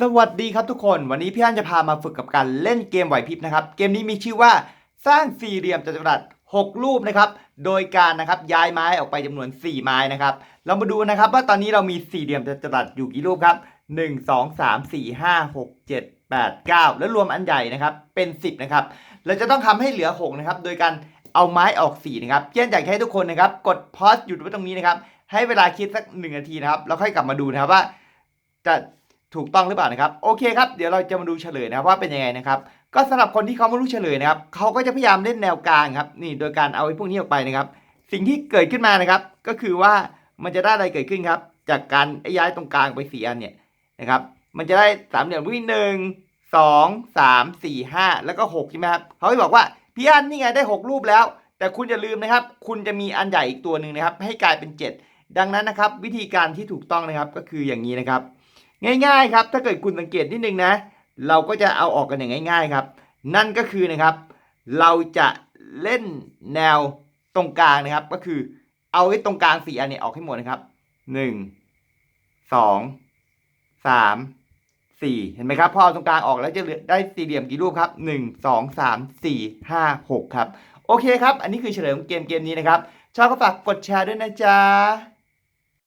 สวัสดีครับทุกคน วันนี้พี่อันจะพามาฝึกกับการเล่นเกมไหวพริบนะครับ เกมนี้มีชื่อว่าสร้างสี่เหลี่ยมจัตุรัส6 รูปนะครับ โดยการนะครับย้ายไม้ออกไปจำนวน 4 ไม้นะครับ เรามาดูนะครับว่าตอนนี้เรามีสี่เหลี่ยมจัตุรัสอยู่กี่รูปครับ 1 2 3 4 5 6 7 8 9 แล้วรวมอันใหญ่นะครับเป็น 10นะครับ เราจะต้องทำให้เหลือ6นะครับ โดยการเอาไม้ออก4นะครับเช่นอยากให้ทุกคนนะครับกดพอสหยุดไว้ตรงนี้นะครับ ให้เวลาคิดสักหนึ่งนาทีนะครับ แล้วค่อยกลับมาดูนะครับว่าจะ ถูกต้องหรือเปล่านะครับโอเคครับเดี๋ยวเราจะมาดูเฉลยนะครับว่าเป็นยังไงนะครับ ก็สำหรับคนที่เขาไม่รู้เฉลยนะครับเขาก็จะพยายามเล่นแนวกลางครับนี่โดยการเอาไอ้พวกนี้ออกไปนะครับ สิ่งที่เกิดขึ้นมานะครับ ก็คือว่ามันจะได้อะไรเกิดขึ้นครับ จากการย้ายตรงกลางไปสี่อันเนี่ยนะครับมันจะได้สามเหลี่ยมรูปหนึ่งสองสามสี่ห้าแล้วก็หกใช่ไหมครับเขาจะบอกว่าพี่อันนี่ไงได้หกรูปแล้ว แต่คุณอย่าลืมนะครับ คุณจะมีอันใหญ่อีกตัวหนึ่งนะครับ ให้กลายเป็นเจ็ดดังนั้นนะครับ วิธีการที่ถูกต้องนะครับก็คืออย่างนี้นะครับ ง่ายๆครับ ถ้าเกิดคุณสังเกตนิดนึงนะ เราก็จะเอาออกกันอย่างง่าย ๆครับ นั่นก็คือนะครับ เราจะเล่นแนวตรงกลางนะครับ ก็คือเอาไอ้ตรงกลางสี่อันเนี่ยออกให้หมดนะครับหนึ่งสองสามสี่เห็นไหมครับ พอเอาตรงกลางออกแล้วจะเหลือได้สี่เหลี่ยมกี่รูปครับหนึ่งสองสามสี่ห้าหกครับ โอเคครับ อันนี้คือเฉลยของเกมเกมนี้นะครับ ชอบก็ฝากกดแชร์ด้วยนะจ๊ะ